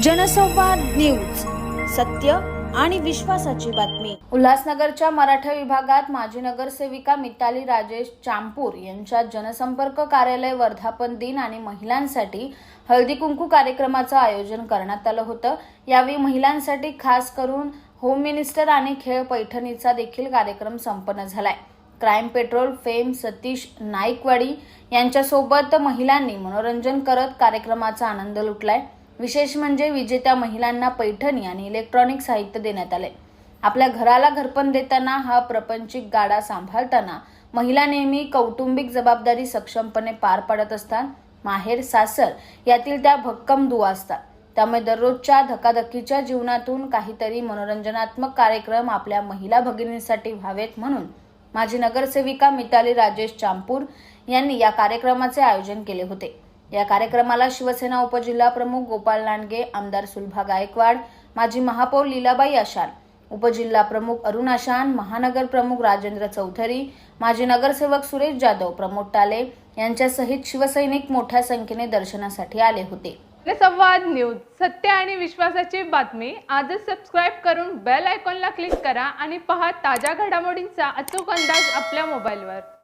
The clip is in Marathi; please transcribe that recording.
जनसंवाद न्यूज सत्य आणि विश्वासाची बातमी. उल्हासनगरच्या मराठा विभागात माजी नगरसेविका मिताली राजेश चांपूर यांच्या जनसंपर्क कार्यालय वर्धापन दिन आणि महिलांसाठी हळदी कुंकू कार्यक्रमाचं आयोजन करण्यात आलं होतं. यावेळी महिलांसाठी खास करून होम मिनिस्टर आणि खेळ पैठणीचा देखील कार्यक्रम संपन्न झालाय. Crime patrol fame Satish Naikwadi यांच्यासोबत महिलांनी मनोरंजन करत कार्यक्रमाचा आनंद लुटलाय. विशेष म्हणजे विजेत्या महिलांना पैठणी आणि इलेक्ट्रॉनिक साहित्य देण्यात आले. आपल्या घराला घरपण देताना हा प्रपंचिक गाडा सांभाळताना महिला नेहमी कौटुंबिक जबाबदारी सक्षमपणे पार पाडत असतात. माहेर सासर यातील त्या भक्कम दुवा असतात. त्यामुळे दररोजच्या धकाधकीच्या जीवनातून काहीतरी मनोरंजनात्मक कार्यक्रम आपल्या महिला भगिनींसाठी व्हावेत म्हणून माजी नगरसेविका मिताली राजेश चांपूर यांनी या कार्यक्रमाचे आयोजन केले होते. या कार्यक्रमाला शिवसेना उपजिल्हा प्रमुख गोपाल लांडगे आमदार सुलभा गायकवाड माजी महापौर लीलाबाई आशान उपजिल्हा प्रमुख अरुण आशान महानगर प्रमुख राजेंद्र चौधरी माजी नगरसेवक सुरेश जाधव प्रमोद टाले यांच्यासहित शिवसैनिक मोठ्या संख्येने दर्शनासाठी आले होते. संवाद न्यूज सत्य आणि विश्वासाची बातमी आजच सबस्क्राईब करून बेल आयकॉनला क्लिक करा आणि पहा ताज्या घडामोडींचा अचूक अंदाज आपल्या मोबाईलवर